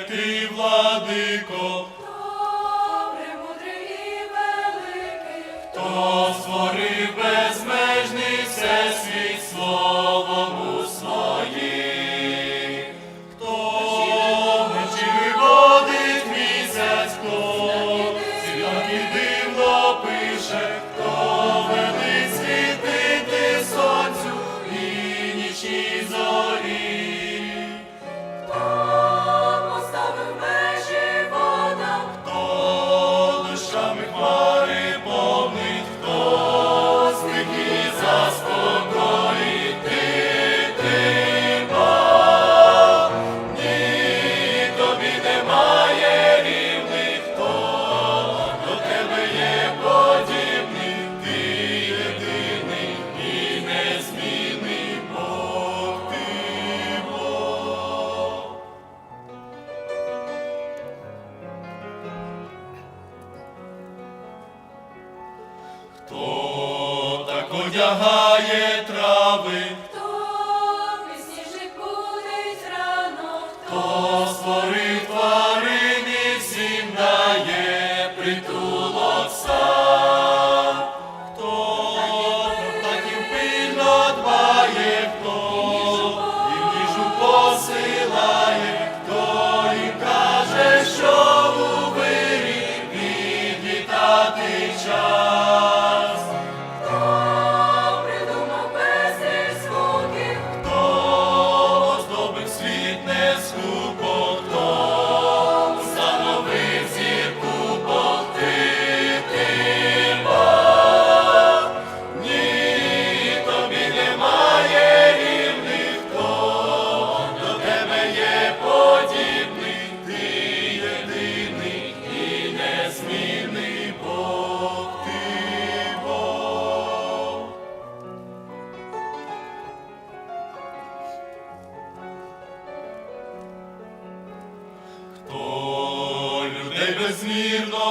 ти, владико, Хто так одягає трави, безмірно.